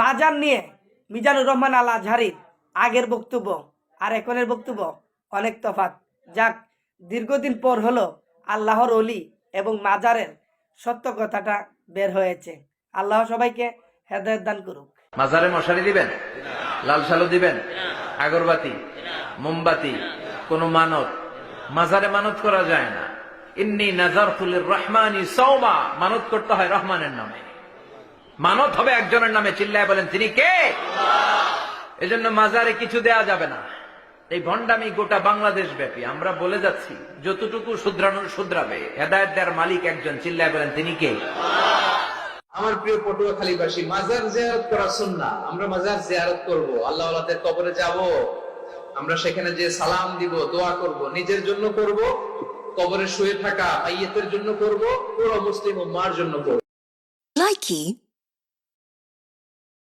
মাজার নিয়ে মিজানুর রহমান আল আজহারির আগের বক্তব্য আর এখনের বক্তব্য, অনেক তফাৎ। যাক, দীর্ঘদিন পর হলো আল্লাহর অলি এবং মাজারের সত্য কথাটা বের হয়েছে। আল্লাহ সবাইকে হেদায়ত দান করুক। মাজারে মশারি দিবেন? লাল সালু দিবেন? আগরবাতি? মোমবাতি? কোন মানত? মাজারে মানত করা যায় না। ইন্নি নাজার ফুলের রহমানি সৌমা মানত করতে হয় রহমানের নামে। মানত হবে একজনের নামে চিল্লায় বলেন তিনি কে? এজন্য মাজারে কিছু দেয়া যাবে না। এই ভণ্ডামি গোটা বাংলাদেশ ব্যাপী। আমরা বলে যাচ্ছি যতটুকু শুধরানোর শুধরাবে হেদায়ত দেওয়ার মালিক একজন চিল্লায় বলেন তিনি কে? আমার প্রিয় পটুয়াখালীবাসী মাজার জিয়ারত করা সুন্নাহ। আমরা মাজার জিয়ারত করব আল্লাহ আল্লাহদের কবরে যাব। আমরা সেখানে যে সালাম দিব দোয়া করব নিজের জন্য করব কবরে শুয়ে থাকা মাইয়েতের জন্য করব পুরো মুসলিম উম্মার জন্য করব। Likey